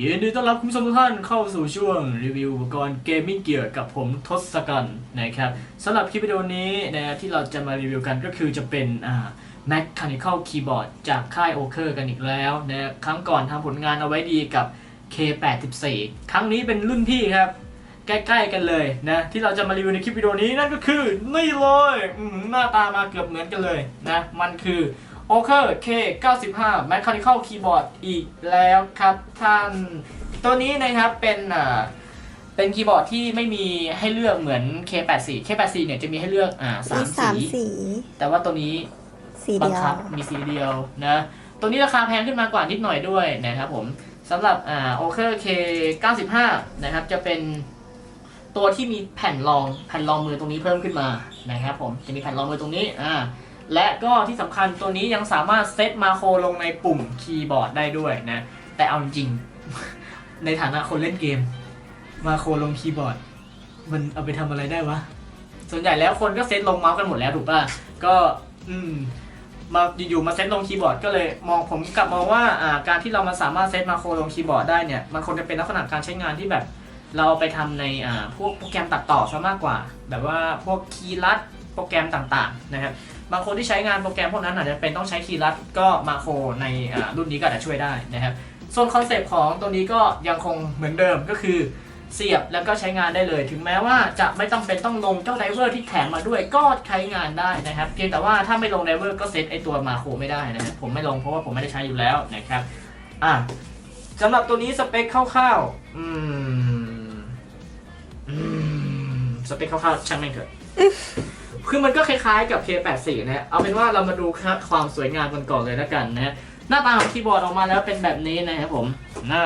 ยินดีต้อนรับคุณผู้ชมทุกท่านเข้าสู่ช่วงรีวิวอุปกรณ์เกมมิ่งเกียร์กับผมทศกัณฐ์นะครับสำหรับคลิปวิดีโอนี้นะที่เราจะมารีวิวกันก็คือจะเป็นอ่า Mechanical Keyboard จากค่าย o k e r กันอีกแล้วนะครั้งก่อนทำผลงานเอาไว้ดีกับ K84 ครั้งนี้เป็นรุ่นพี่ครับ ใกล้ๆกันเลยนะที่เราจะมารีวิวในคลิปวิดีโอนี้นั่นก็คือนี่เลยหน้าตามาเกือบเหมือนกันเลยนะมันคือ o k e r K95 Mechanical Keyboard อีกแล้วครับท่าน ตัวนี้นะครับเป็นอ่าเป็นคีย์บอร์ดที่ไม่มีให้เลือกเหมือน K84 K84 เนี่ยจะมีให้เลือกอ่าสามีมสามสี สีแต่แต่ว่าตัวนี้สีบัเดีงยวคับมีสีเดียวนะ ตัวนี้ราคาแพงขึ้นมากว่านิดหน่อยด้วยนะครับผมสำหรับอ่า o k e r K95 นะครับจะเป็นตัวที่มีแผ่นรองแผ่นรองมือตรงนี้เพิ่มขึ้นมานะครับผมจะมีแผ่นรองมือตรงนี้อ่า และก็ที่สำคัญตัวนี้ยังสามารถเซตมาโครลงในปุ่มคีย์บอร์ดได้ด้วยนะ แต่เอาจริง ในฐานะคนเล่นเกม มาโครลงคีย์บอร์ด มันเอาไปทำอะไรได้วะ ส่วนใหญ่แล้วคนก็เซตลงเมาส์กันหมดแล้วถูกป่ะ ก็อืมมาอยู่ๆมาเซตลงคีย์บอร์ดก็เลยมองผมกลับมองว่าอ่าการที่เรามาสามารถเซตมาโครลงคีย์บอร์ดได้เนี่ยมันควรจะเป็นลักษณะการใช้งานที่แบบ เราไปทำในอ่าพวกโปรแกรมตัดต่อซะมากกว่า แบบว่าพวกคีย์ลัดโปรแกรมต่างๆนะครับ บางคนที่ใช้งานโปรแกรมพวกนั้นอาจจะเป็นต้องใช้คีย์ลัดก็มาโครในรุ่นนี้ก็อาจจะช่วยได้นะครับ ส่วนคอนเซปต์ของตัวนี้ก็ยังคงเหมือนเดิมก็คือเสียบแล้วก็ใช้งานได้เลย ถึงแม้ว่าจะไม่ต้องเป็นต้องลงเจ้าไดเวอร์ที่แถมมาด้วยก็ใช้งานได้นะครับเพียงแต่ว่าถ้าไม่ลงไดเวอร์ก็เซตไอตัวมาโครไม่ได้นะครับผมไม่ลงเพราะว่าผมไม่ได้ใช้อยู่แล้วนะครับอะสำหรับตัวนี้สเปคคร่าวๆอืมอืมสเปคคร่าวๆช่างแม่งเถอะ คือมันก็คล้ายๆกับ K84 นะฮะเอาเป็นว่าเรามาดูความสวยงามกันก่อนเลยแล้วกันนะฮะหน้าตาของคีย์บอร์ดออกมาแล้วเป็นแบบนี้นะครับผมหน้า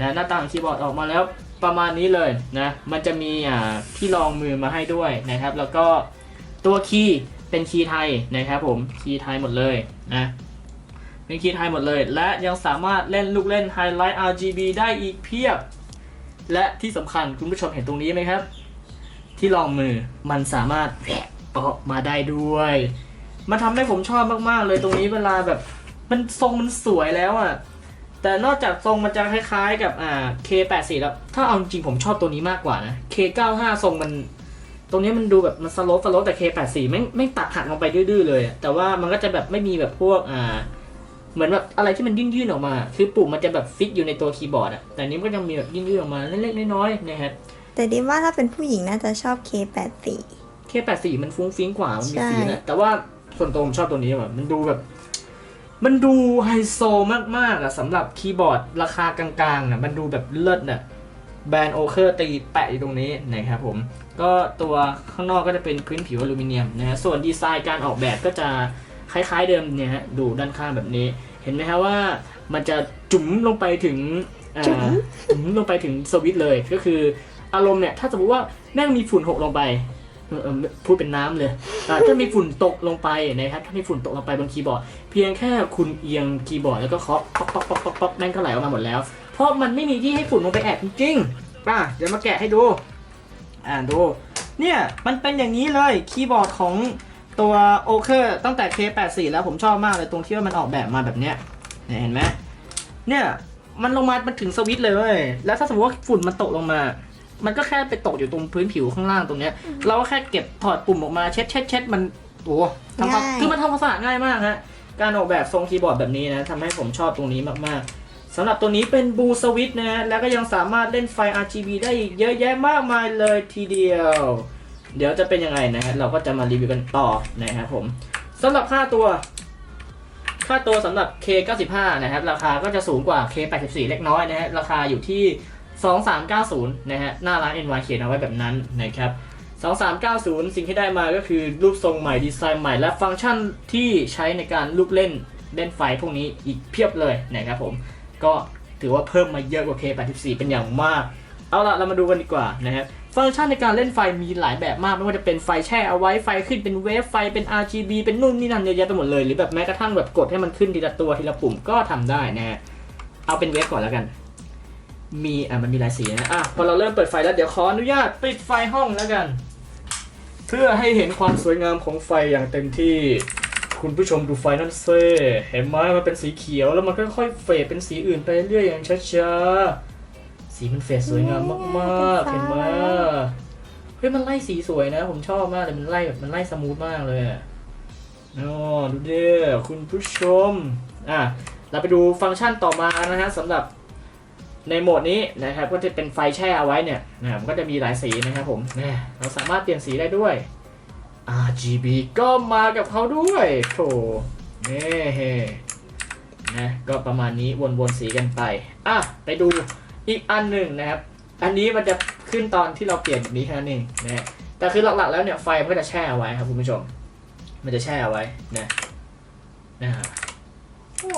นะหน้าตาของคีย์บอร์ดออกมาแล้วประมาณนี้เลยนะมันจะมีอ่าที่รองมือมาให้ด้วยนะครับ แล้วก็ตัวคีย์เป็นคีย์ไทยนะครับผมคีย์ไทยหมดเลยนะเป็นคีย์ไทยหมดเลย และยังสามารถเล่นลูกเล่นไฮไลท์ RGB ได้อีกเพียบ และที่สำคัญคุณผู้ชมเห็นตรงนี้ไหมครับ ที่รองมือมันสามารถ แผะมาได้ด้วย มันทำให้ผมชอบมากๆเลยตรงนี้เวลาแบบ มันทรงมันสวยแล้วอะ แต่นอกจากทรงมันจะคล้ายๆกับอ่า K84 แล้วถ้าเอาจริงผมชอบตัวนี้มากกว่านะ K95 ทรงมัน ตรงนี้มันดูแบบมันสโลปสโลปแต่ K84 ไม่ไม่ตัดหักลงไปดื้อๆเลย แต่ว่ามันก็จะแบบไม่มีแบบพวกอ่าเหมือนแบบอะไรที่มันยื่นๆออกมา คือปุ่มมันจะแบบฟิกอยู่ในตัวคีย์บอร์ดอะแต่นี้มันก็ยังมีแบบยื่นๆออกมาเล็กๆน้อยๆนะครับแต่ดิว่าถ้าเป็นผู้หญิงน่าจะชอบ K84 K84 มันฟุ้งฟิ้งกว่ามันมีใช่สีนะแต่ว่าส่วนตัวผมชอบตัวนี้แบบมันดูแบบ มันดูไฮโซมากๆอะสำหรับคีย์บอร์ดราคากลางๆอะมันดูแบบเลิศอะแบรนด์โอเคอร์ตีแปะอยู่ตรงนี้นะครับผม ก็ตัวข้างนอกก็จะเป็นพื้นผิวอลูมิเนียมนะฮะส่วนดีไซน์การออกแบบก็จะคล้ายๆเดิมเนี่ยฮะดูด้านข้างแบบนี้ เห็นไหมฮะว่ามันจะจุ๋มลงไปถึงอ่าจุ๋มจุ๋มลงไปถึงสวิตช์เลยก็คืออารมณ์เนี่ย ถ้าสมมติว่าแม่งมีฝุ่นหกลงไปเออเออ พูดเป็นน้ำเลยถ้ามีฝุ่นตกลงไปนะครับถ้ามีฝุ่นตกลงไปบนคีย์บอร์ด เพียงแค่คุณเอียงคีย์บอร์ดแล้วก็เคาะป๊อกป๊อกป๊อกป๊อกป๊อกแม่งก็ไหลออกมาหมดแล้ว เพราะมันไม่มีที่ให้ฝุ่นลงไปแอบจริงๆป่ะเดี๋ยวมาแกะให้ดู อ่าดู เนี่ยมันเป็นอย่างนี้เลยคีย์บอร์ดของตัวโอเคอร์ตั้งแต่ K84 แล้วผมชอบมากเลยตรงที่ว่ามันออกแบบมาแบบเนี้ยเนี่ยเห็นไหมเนี่ยมันลงมามันถึงสวิตช์เลยเว้ยแล้วถ้าสมมติว่าฝุ่นมันตกลงมา มันก็แค่ไปตกอยู่ตรงพื้นผิวข้างล่างตรงเนี้ย เราก็แค่เก็บถอดปุ่มออกมาเช็ดเช็ดเช็ดมันโอ้ทำความง่าย คือมันทำความสะอาดง่ายมากฮะ การออกแบบทรงคีย์บอร์ดแบบนี้นะทำให้ผมชอบตรงนี้มากๆสำหรับตัวนี้เป็นบูสวิตนะฮะ แล้วก็ยังสามารถเล่นไฟ RGB ได้อีกเยอะแยะมากมายเลยทีเดียว เดี๋ยวจะเป็นยังไงนะฮะ เราก็จะมารีวิวกันต่อนะครับผมสำหรับค่าตัว ค่าตัวสำหรับ K95 นะครับ ราคาก็จะสูงกว่า K84 เล็กน้อยนะฮะ ราคาอยู่ที่ 2390 นะฮะ หน้าร้าน NY เขียนเอาไว้แบบนั้นนะครับ 2390 สิ่งที่ได้มาก็คือรูปทรงใหม่ดีไซน์ใหม่และฟังก์ชันที่ใช้ในการลูกเล่นเล่นไฟพวกนี้อีกเพียบเลยนะครับผม ก็ถือว่าเพิ่มมาเยอะกว่า K84 เป็นอย่างมาก เอาละเรามาดูกันดีกว่านะครับฟังก์ชันในการเล่นไฟมีหลายแบบมาก ไม่ว่าจะเป็นไฟแช่เอาไว้ไฟขึ้นเป็นเวฟไฟเป็น RGB เป็นนู่นนี่นั่นเยอะแยะไปหมดเลย หรือแบบแม้กระทั่งแบบกดให้มันขึ้นทีละตัวทีละปุ่มก็ทำได้นะฮะเอาเป็นเวฟก่อนแล้วกัน มีอะมันมีหลายสีนะอะพอเราเริ่มเปิดไฟแล้วเดี๋ยวขออนุญาตปิดไฟห้องแล้วกัน เพื่อให้เห็นความสวยงามของไฟอย่างเต็มที่คุณผู้ชมดูไฟนั่นเซ่เห็นไหมมันเป็นสีเขียวแล้วมันค่อยๆเฟดเป็นสีอื่นไปเรื่อยอย่างช้าๆสีมันเฟดสวยงามมากๆ เห็นไหมเฮ้ยมันไล่สีสวยนะ ผมชอบมากเลยมันไล่แบบมันไล่สมูทมากเลยอะอ๋อดูเด้อคุณผู้ชมอะเราไปดูฟังก์ชันต่อมานะฮะสำหรับ ในโหมดนี้นะครับก็จะเป็นไฟแช่เอาไว้เนี่ยนะมันก็จะมีหลายสีนะครับผมเนี่ยเราสามารถเปลี่ยนสีได้ด้วย RGB ก็มากับเขาด้วยโถนี่นะก็ประมาณนี้วนๆสีกันไปอะไปดูอีกอันหนึ่งนะครับ อันนี้มันจะขึ้นตอนที่เราเปลี่ยนแบบนี้แค่นั้นเองนะแต่คือหลักๆแล้วเนี่ยไฟมันก็จะแช่เอาไว้ครับคุณผู้ชม มันจะแช่เอาไว้นะนะฮะโอ้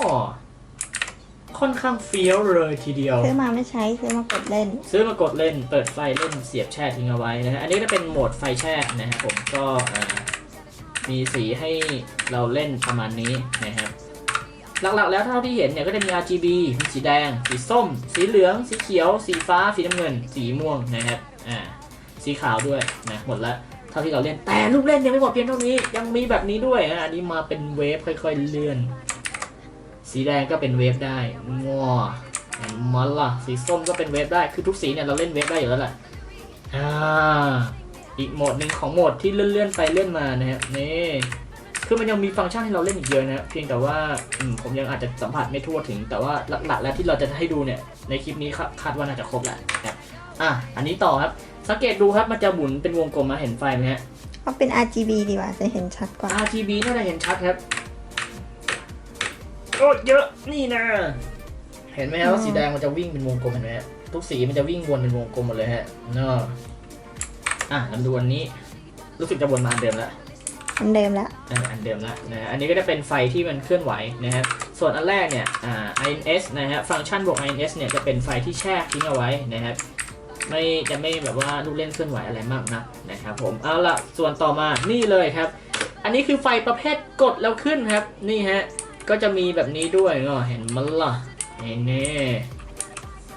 ค่อนข้างเฟี้ยวเลยทีเดียว ซื้อมาไม่ใช้ซื้อมากดเล่น ซื้อมากดเล่น เปิดไฟเล่นเสียบแช่ทิ้งเอาไว้นะฮะ อันนี้จะเป็นโหมดไฟแช่นะครับผมก็อ่ามีสีให้เราเล่นประมาณนี้นะครับ หลักๆแล้วเท่าที่เห็นเนี่ยก็จะมี RGB มีสีแดง สีส้ม สีเหลือง สีเขียว สีฟ้า สีน้ำเงิน สีม่วงนะครับ อ่า สีขาวด้วยนะหมดละเท่าที่เราเล่น แต่ลูกเล่นยังไม่หมดเพียงเท่านี้ ยังมีแบบนี้ด้วยอะอันนี้มาเป็นเวฟค่อยๆเลื่อน สีแดงก็เป็นเวฟได้ง้อเห็นมันล่ะ สีส้มก็เป็นเวฟได้ คือทุกสีเนี่ยเราเล่นเวฟได้อยู่แล้วแหละ อ่า อีกโหมดหนึ่งของโหมดที่เลื่อนๆไปเลื่อนมานะครับนี่ คือมันยังมีฟังก์ชันให้เราเล่นอีกเยอะนะ เพียงแต่ว่าอืมผมยังอาจจะสัมผัสไม่ทั่วถึง แต่ว่าหลักๆแล้วที่เราจะให้ดูเนี่ย ในคลิปนี้คาคาดว่าน่าจะครบแหละนะครับอะ อันนี้ต่อครับ สังเกตดูครับ มันจะหมุนเป็นวงกลมมาเห็นไฟไหมฮะเอาเป็น RGB ดีกว่าจะเห็นชัดกว่า RGB น่าจะเห็นชัดครับ โอ้เยอะนี่นะ เห็นไหมครับว่าสีแดงมันจะวิ่งเป็นวงกลมเห็นไหมฮะทุกสีมันจะวิ่งวนเป็นวงกลมหมดเลยฮะเนาะอะลำดูอันนี้ รู้สึกจะวนมาอันเดิมแล้วอันเดิมแล้วอะอันเดิมแล้วนะฮะอันนี้ก็จะเป็นไฟที่มันเคลื่อนไหวนะครับส่วนอันแรกเนี่ยอ่า INS นะฮะฟังก์ชันบวก INS เนี่ยจะเป็นไฟที่แช่ทิ้งเอาไว้นะครับไม่จะไม่แบบว่าลูกเล่นเคลื่อนไหวอะไรมากนักนะครับผมเอาละส่วนต่อมานี่เลยครับ อันนี้คือไฟประเภทกดแล้วขึ้นครับนี่ฮะ ก็จะมีแบบนี้ด้วยเนาะเห็นมันล่ะนี่นี่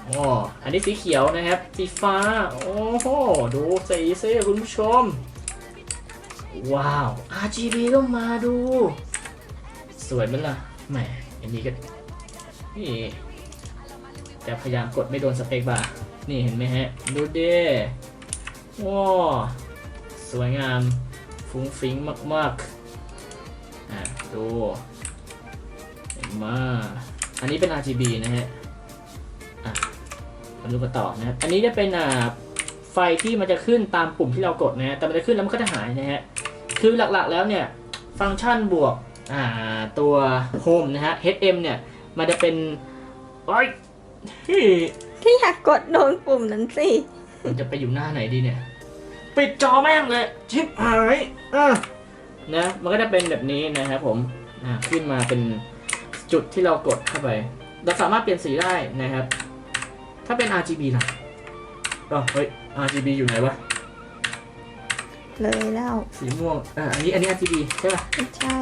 โอ้อันนี้สีเขียวนะครับ สีฟ้า โอ้โห ดูสีซิคุณผู้ชม ว้าว RGB ก็มาดู สวยไหมล่ะ แหม อันนี้ก็นี่จะพยายามกดไม่โดนสเปคบาร์นี่เห็นไหมฮะ ดูเด้ว้าสวยงาม ฟุ้งฟิ้งมาก ๆ อะ ดู มา อันนี้เป็น RGB นะฮะ อะมาดูกันต่อนะครับ อันนี้จะเป็นอ่าไฟที่มันจะขึ้นตามปุ่มที่เรากดนะฮะ แต่มันจะขึ้นแล้วมันก็จะหายนะฮะ คือหลักๆแล้วเนี่ย ฟังก์ชันบวกอ่าตัว Home นะฮะ HM เนี่ย มันจะเป็นโอ้ยเฮ้ยที่อยากกดโดนปุ่มนั้นสิมันจะไปอยู่หน้าไหนดีเนี่ย ปิดจอแม่งเลย ชิบหายอะนะ มันก็จะเป็นแบบนี้นะครับผม อ่า ขึ้นมาเป็น จุดที่เรากดเข้าไป เราสามารถเปลี่ยนสีได้นะครับ ถ้าเป็น RGB ล่ะก็เฮ้ย RGB อยู่ไหนวะ เลยแล้วสีม่วงอ่าอันนี้อันนี้ RGB ใช่ป่ะ ไม่ใช่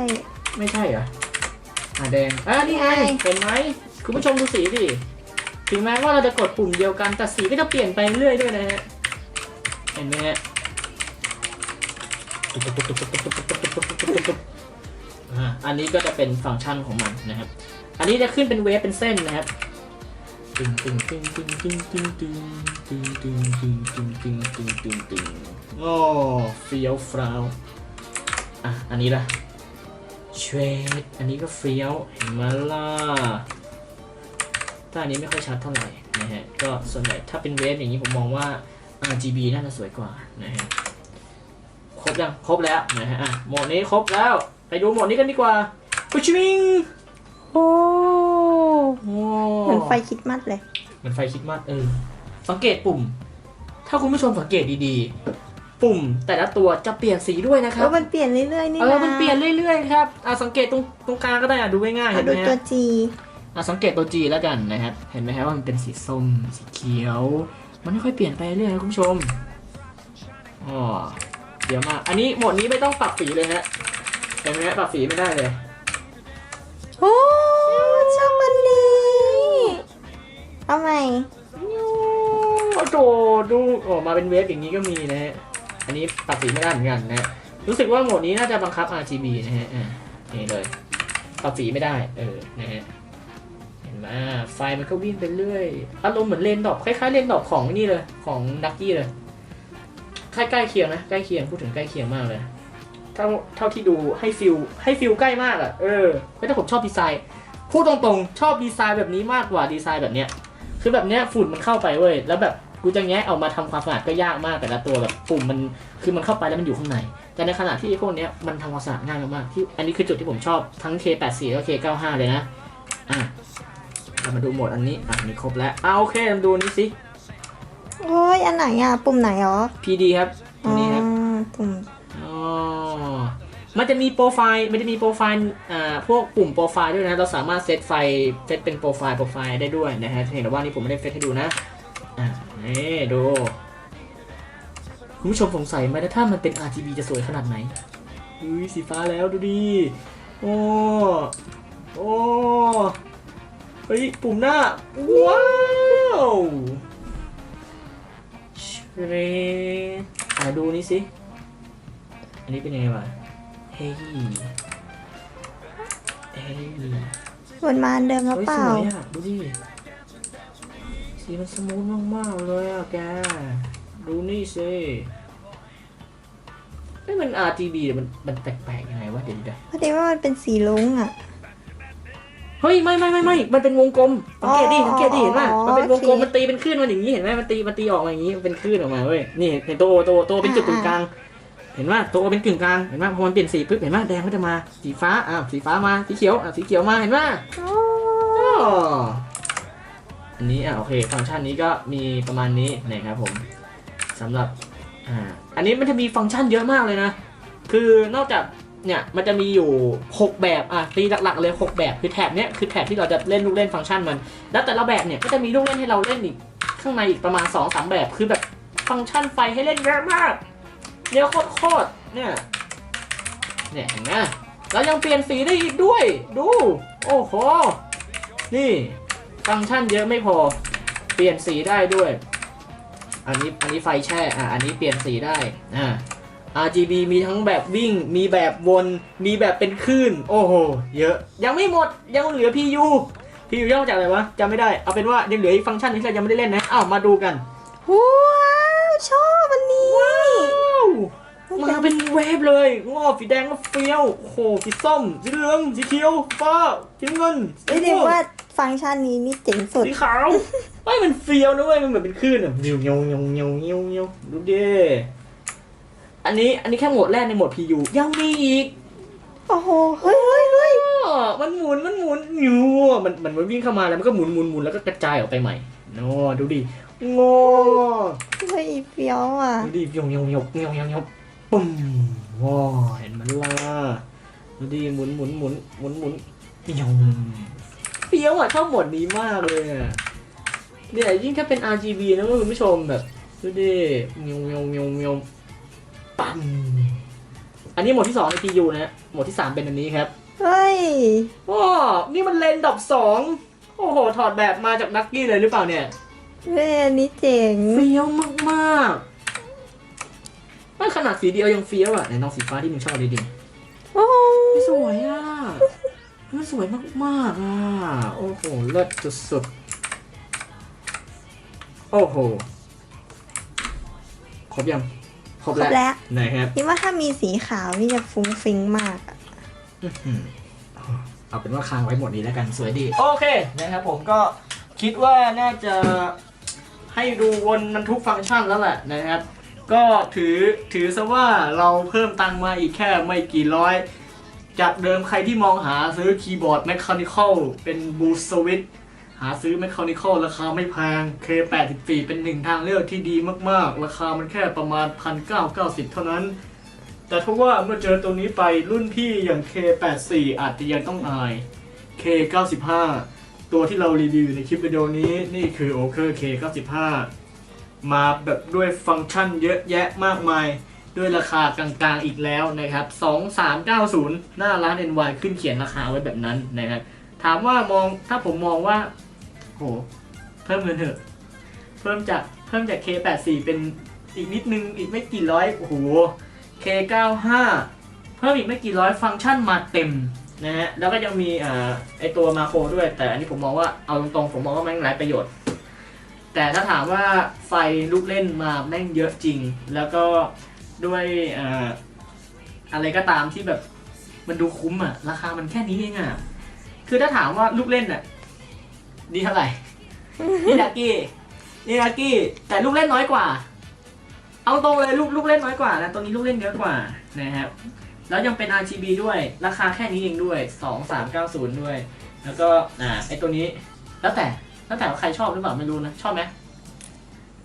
ไม่ใช่เหรออ่าแดงอ่านี่ไงใช่เห็นไหมคุณผู้ชมดูสีดิถึงแม้ว่าเราจะกดปุ่มเดียวกันแต่สีก็จะเปลี่ยนไปเรื่อยด้วยนะฮะเห็นไหมฮะ อ่าอันนี้ก็จะเป็นฟังก์ชันของมันนะครับ อันนี้จะขึ้นเป็นเวฟเป็นเส้นนะครับตึงตึงตึงตึงตึงตึงตึงตึงตึงตึงตึงตึงตึงตึงตึงโอ้เฟี้ยวฟราวอะอันนี้ล่ะเชดอันนี้ก็เฟี้ยวเห็นไหมล่ะแต่อันนี้ไม่ค่อยชัดเท่าไหร่นะฮะก็ส่วนใหญ่ถ้าเป็นเวฟอย่างนี้ผมมองว่า RGB น่าจะสวยกว่านะฮะครบยังครบแล้วนะฮะอะโหมดนี้ครบแล้ว ไปดูโหมดนี้กันดีกว่าปุ๊ชิงโอ้โอ้เหมือนไฟคิดมัดเลย เหมือนไฟคิดมากเออ สังเกตปุ่ม ถ้าคุณผู้ชมสังเกตดีๆ ปุ่มแต่ละตัวจะเปลี่ยนสีด้วยนะครัแล้บ วมันเปลี่ยนเรื่อยๆนี่เอนะอมันเปลี่ยนเรื่อยๆครับ อะสังเกตตรงตรงกลางก็ได้อะดูง่ายๆอะเห็นไหดูมตัวฮะ G อะสังเกตตัว G แล้วกันนะครับ เห็นไหมครับว่ามันเป็นสีส้ม สีเขียว มันไม่ค่อยเปลี่ยนไปเรื่อยนะคุณผู้ชม อ๋อเดี๋ยวมากอันนี้โหมดนี้ไม่ต้องปรับสีเลยฮะเห็นไหมฮะปรับสีไม่ได้เลย โอ้ชอบมันนี้เอาใหม่โอ้โหดูออกมาเป็นเวฟอย่างนี้ก็มีนะฮะ อันนี้ปรับสีไม่ได้เหมือนกันนะฮะรู้สึกว่าโหมดนี้น่าจะบังคับ RGB นะฮะอ่านี่เลย ปรับสีไม่ได้ เออ นะฮะ เห็นไหมไฟมันก็วิ่งไปเรื่อย อารมณ์เหมือนเลนดอก คล้ายๆเลนดอกของนี่เลย ของดักกี้เลย ใกล้ใกล้เคียงนะ ใกล้เคียง พูดถึงใกล้เคียงมากเลย เท่าเท่าที่ดูให้ฟิลให้ฟิลใกล้มากอะเออไม่แต่ผมชอบดีไซน์พูดตรงๆ ชอบดีไซน์แบบนี้มากกว่าดีไซน์แบบเนี้ยคือแบบเนี้ยฝุ่นมันเข้าไปเว้ยแล้วแบบกูจะแงะเอามาทำความสะอาดก็ยากมากแต่ละตัวแบบปุ่มมันคือมันเข้าไปแล้วมันอยู่ข้างใน แต่ในขณะที่พวกเนี้ยมันทำความสะอาดง่ายมากๆที่อันนี้คือจุดที่ผมชอบทั้ง K84 แล้ว K95 เลยนะอะเรามาดูโหมดอันนี้อะมีครบแล้วอะโอเคมาดูอันนี้สิโอ้ยอันไหนอะปุ่มไหนหรอ PD ครับตัอ๋วอนี้ครับปุ่มอ๋อ มันจะมีโปรไฟล์ มันจะมีโปรไฟล์อ่าพวกปุ่มโปรไฟล์ด้วยนะ เราสามารถเซตไฟเซตเป็นโปรไฟล์โปรไฟล์ได้ด้วยนะฮะ เห็นว่านี่ผมไม่ได้เซตให้ดูนะ อ่านี่ดูคุณผู้ชมสงสัยไหมถ้ามันเป็น RGB จะสวยขนาดไหนอุ้ยสีฟ้าแล้วดูดิ โอ้ โอ้ เฮ้ย ปุ่มหน้า ว้าวเชรอะดูนี่สิ อันนี้เป็นยังไงวะ ฮ้ยเฮ้ยวนมาอันเดิมหรือเฮ้ยเปสล่าวยอะดูดิสีมันสมูทมากๆเลยอะแก ดูนี่สิเฮ้ยมัน RGB แต่มันมันแปลกๆยังไงวะเดี๋ยวดูดิพอดีว่ามันเป็นสีลุ้งอะ เฮ้ยไม่ไม่ไม่ไม่มันเป็นวงกลมสังเกตดิอ๋อสังเกตดิเห็นป่ะอ๋อมันเป็นวงกลมโอเค มันตีเป็นคลื่นมันอย่างนี้เห็นไหมมันตีมันตีออกมาอย่างนี้มันเป็นคลื่นออกมาเว้ยนี่เห็นตัวโอตัวโอตัวโอเป็นจุดอ่ากึ่งกลาง เห็นว่าตัวโอเป็นกึ่งกลางเห็นว่าพอมันเปลี่ยนสีปุ๊บเห็นว่าแดงก็จะมาสีฟ้าอ้าวสีฟ้ามาสีเขียวอะสีเขียวมาเห็นว่าอ๋ออ๋ออันนี้อะโอเค ฟังก์ชันนี้ก็มีประมาณนี้นะครับผมสำหรับอ่าอันนี้มันจะมีฟังก์ชันเยอะมากเลยนะ คือนอกจากเนี่ยมันจะมีอยู่ 6 แบบอะตีหลักๆเลย6 แบบคือแถบเนี้ยคือแถบที่เราจะเล่นลูกเล่นฟังก์ชันมัน แล้วแต่ละแบบเนี่ยก็จะมีลูกเล่นให้เราเล่นอีกข้างในอีกประมาณ2อสแบบคือแบบฟังก์ชันไฟให้เล่นเยอะมาก เยอะโคตรๆเนี่ยเนี่ยเห็นไหมแล้วยังเปลี่ยนสีได้อีกด้วย ดู โอ้โห นี่ฟังก์ชันเยอะไม่พอ เปลี่ยนสีได้ด้วย อันนี้อันนี้ไฟแช่ อะ อันนี้เปลี่ยนสีได้ อ่า RGB มีทั้งแบบวิ่ง มีแบบวน มีแบบเป็นคลื่น โอ้โห เยอะ ยังไม่หมด ยังเหลือ PU PU ย่อมาจากอะไรวะจำไม่ได้ เอาเป็นว่ายังเหลืออีกฟังก์ชันที่เรายังไม่ได้เล่นนะ อ้าว มาดูกัน ว้าว ชอบอันนี้ว้าว มาเป็นเวฟเลยงอสีแดงก็เฟี้ยวโอ้โหสีส้มสีเหลืองสีเขียวฟ้าสีน้ำเงินสีไม่ได้ม่วงว่าฟังก์ชันนี้นี่เจ๋งสุดสีขาวไอ้ยมันเฟี้ยวนะเว้ยมันเหมือนเป็นคลื่นอะเงียวเงียวเงียวเงียวเงียวเงียวดูดิอันนี้อันนี้แค่โหมดแรกในโหมด PU ยังมีอีกโอ้โหเฮ้ยเฮ้ยเฮ้ยอ้อมันหมุนมันหมุนยูมันมันมันวิ่งเข้ามาแล้วมันก็หมุนหมุนหมุนแล้วก็กระจายออกไปใหม่โน่ดูดิโง่เฮ้ยเฟี้ยวอะดูดิเงียวเงียวเงียวเงียวเงียวเงียว ปุ่มว้าเห็นมันล่ะดูดิหมุนหมุนหมุนหมุนหมุนเงียวเฟี้ยวอะชอบหมดนี้มากเลยอะเนี่ยยิ่งถ้าเป็น RGB นะคุณผู้ชมแบบดูดิเงียวเงียวเงียวเงียวปั๊มอันนี้หมดที่สองใน PU นะฮะหมดที่สามเป็นอันนี้ครับเฮ้ยว้านี่มันเลนส์ดับสองโอ้โห ถอดแบบมาจากนักกี้เลยหรือเปล่าเนี่ยเฮ้ยอันนี้เจ๋งเฟี้ยวมากๆ ไม่ขนาดสีเดียวยังเฟี้ยวอะไหนน้องสีฟ้าที่มึงชอบดีดิโอ้โหสวยอะมันสวยมากๆอะ โอ้โห เลิศสุดๆ โอ้โห ครบยัง ครบครบแล้วแล้วไหนครับคิดว่าถ้ามีสีขาวนี่จะฟุ้งฟิ้งมากอะอื้อหือเอาเป็นว่าค้างไว้หมดนี้แล้วกัน สวยดี โอเค นะครับผมก็คิดว่าน่าจะให้ดูวนมันทุกฟังก์ชันแล้วแหละนะครับ ก็ถือถือซะว่าเราเพิ่มตังมาอีกแค่ไม่กี่ร้อย จากเดิมใครที่มองหาซื้อคีย์บอร์ด Mechanical เป็น Boost Switch หาซื้อ Mechanical ราคาไม่แพง K84 เป็นหนึ่งทางเลือกที่ดีมากๆ ราคามันแค่ประมาณ 1,990 เท่านั้น แต่ถ้าว่าเมื่อเจอตัวนี้ไปรุ่นพี่อย่าง K84 อาจจะยังต้องอาย K95 ตัวที่เรารีวิวอยู่ในคลิปวิดีโอนี้นี่คือ o k e r K95 มาแบบด้วยฟังก์ชันเยอะแยะมากมาย ด้วยราคากลางๆอีกแล้วนะครับ 2390 หน้าร้าน NY ขึ้นเขียนราคาไว้แบบนั้นนะครับ ถามว่ามองถ้าผมมองว่าโหเพิ่มเงินเถอะ เพิ่มจากเพิ่มจาก K84 เป็นอีกนิดนึงอีกไม่กี่ร้อยโอ้โห K95 เพิ่มอีกไม่กี่ร้อยฟังก์ชันมาเต็มนะฮะแล้วก็ยังมีอ่าไอตัวมาโครด้วย แต่อันนี้ผมมองว่าเอาตรงๆผมมองว่าแม่งไร้ประโยชน์ แต่ถ้าถามว่าไฟลูกเล่นมาแม่งเยอะจริง แล้วก็ด้วยอ่าอะไรก็ตามที่แบบมันดูคุ้มอะราคามันแค่นี้เองอะคือถ้าถามว่าลูกเล่นอะดีเท่าไหร่ นี่ดักกี้ นี่ดักกี้ แต่ลูกเล่นน้อยกว่า เอาตรงเลยลูกลูกเล่นน้อยกว่านะตัวนี้ลูกเล่นเยอะกว่านะครับ แล้วยังเป็น RGB ด้วย ราคาแค่นี้เองด้วย 2390 ด้วย แล้วก็ อ่า ไอตัวนี้ แล้วแต่ แล้วแต่ว่าใครชอบหรือเปล่าไม่รู้นะ ชอบไหม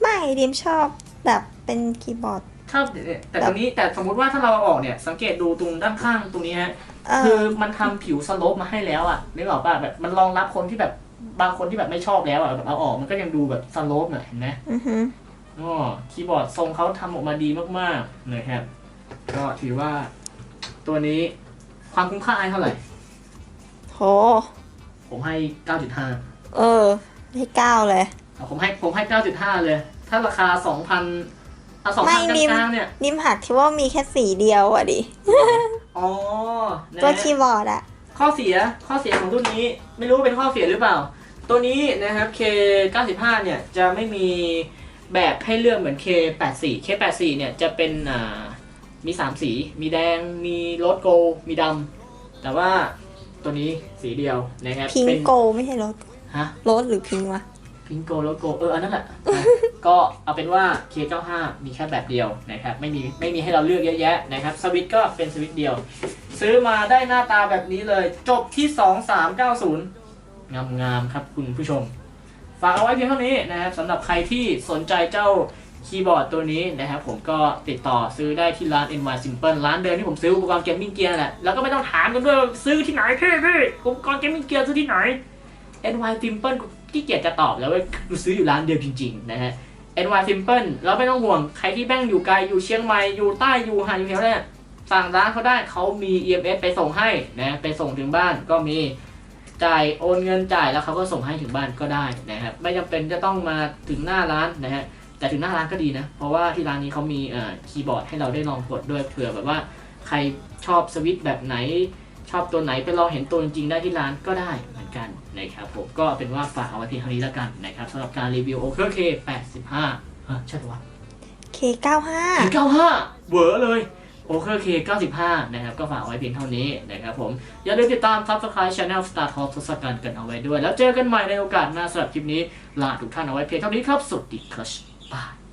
ไม่ดิมชอบแบบเป็นคีย์บอร์ด ชอบแต่ตรงนี้แต่สมมุติว่าถ้าเราเอาออกเนี่ย สังเกตดูตรงด้านข้างตรงนี้ฮะเอคืออมันทำผิวสโลปมาให้แล้วอะนึกออกป่ะแบบมันรองรับคนที่แบบบางคนที่แบบไม่ชอบแล้วอะแบบเอาออกมันก็ยังดูแบบสโลปหน่อยเห็นไหม อือหืออ๋อคีย์บอร์ดทรงเขาทำออกมาดีมากๆนะครับ ก็ถือว่าตัวนี้ความคุ้มค่าให้เท่าไหร่ โห ผมให้ 9.5 เออ ให้เก้าเลย เอาผมให้ผมให้9.5เลย ถ้าราคา2,000เอาไม่2,000กนิ่มลางๆเนี่ยดิมหักที่ว่ามีแค่สีเดียวอะดิ อ๋อนะตัวคีย์บอร์ดอะข้อเสียข้อเสียของรุ่นนี้ ไม่รู้ว่าเป็นข้อเสียหรือเปล่า ตัวนี้นะครับ K95 เนี่ย จะไม่มีแบบให้เลือกเหมือน K84 K84 เนี่ย จะเป็นอ่ามี 3 สี มีแดง มีโรสโกลด์มีดำแต่ว่าตัวนี้สีเดียวนะครับพิงเป็น โกไม่ใช่รถ ฮะรถหรือพิงวะ พิงโกโลโกเอออันนั้นแหละนะ ก็เอาเป็นว่า K95 มีแค่แบบเดียวนะครับไม่มีไม่มีให้เราเลือกเยอะแยะนะครับสวิตช์ก็เป็นสวิตช์เดียว ซื้อมาได้หน้าตาแบบนี้เลย จบที่ 2390 งามงามๆครับคุณผู้ชม ฝากเอาไว้เพียงเท่านี้นะครับสำหรับใครที่สนใจเจ้าคีย์บอร์ดตัวนี้นะครับผมก็ติดต่อซื้อได้ที่ร้าน NY Simple ร้านเดิมที่ผมซื้ออุปกรณ์เกมมิ่งเกียร์แหละแล้วก็ไม่ต้องถามกันด้วยว่าซื้อที่ไหนพี่พี่อุปกรณ์เกมมิ่งเกียร์ซื้อที่ไหน NY Simple กูขี้เกียจจะตอบแล้วเว้ยกูซื้ออยู่ร้านเดียวจริงๆนะฮะ NY Simple แล้วไม่ต้องห่วง ใครที่แม่งอยู่ไกลอยู่เชียงใหม่อยู่ใต้อยู่หางอยู่แถวเนี่ยสั่งร้านเขาได้เขามี EMS ไปส่งให้นะไปส่งถึงบ้านก็มีจ่ายโอนเงินจ่ายแล้วเขาก็ส่งให้ถึงบ้านก็ได้นะครับไม่จำเป็นจะต้องมาถึงหน้าร้านนะฮะแต่ถึงหน้าร้านก็ดีนะ เพราะว่าที่ร้านนี้เขามีเอ่อคีย์บอร์ดให้เราได้ลองกดด้วยเผื่อแบบว่าใครชอบสวิตช์แบบไหน ชอบตัวไหนไปลองเห็นตัวจริงๆได้ที่ร้านก็ได้ กันนะครับผมก็เป็นว่าฝากเอาไว้เพียงเท่านี้แล้วกันนะครับสำหรับการรีวิว o k K 85ฮะใช่ปะวะเคเก้าห้าถึง95 เวอร์เลยโอเคโอเค95 นะครับ ก็ฝากเอาไว้เพียงเท่านี้นะครับผม อย่าลืมติดตาม Subscribe Channel Star Talk ทศกัณฐ์กันเอาไว้ด้วย แล้วเจอกันใหม่ในโอกาสหน้าสำหรับคลิปนี้ ลาทุกท่านเอาไว้เพียงเท่านี้ครับสวัสดีครับบาย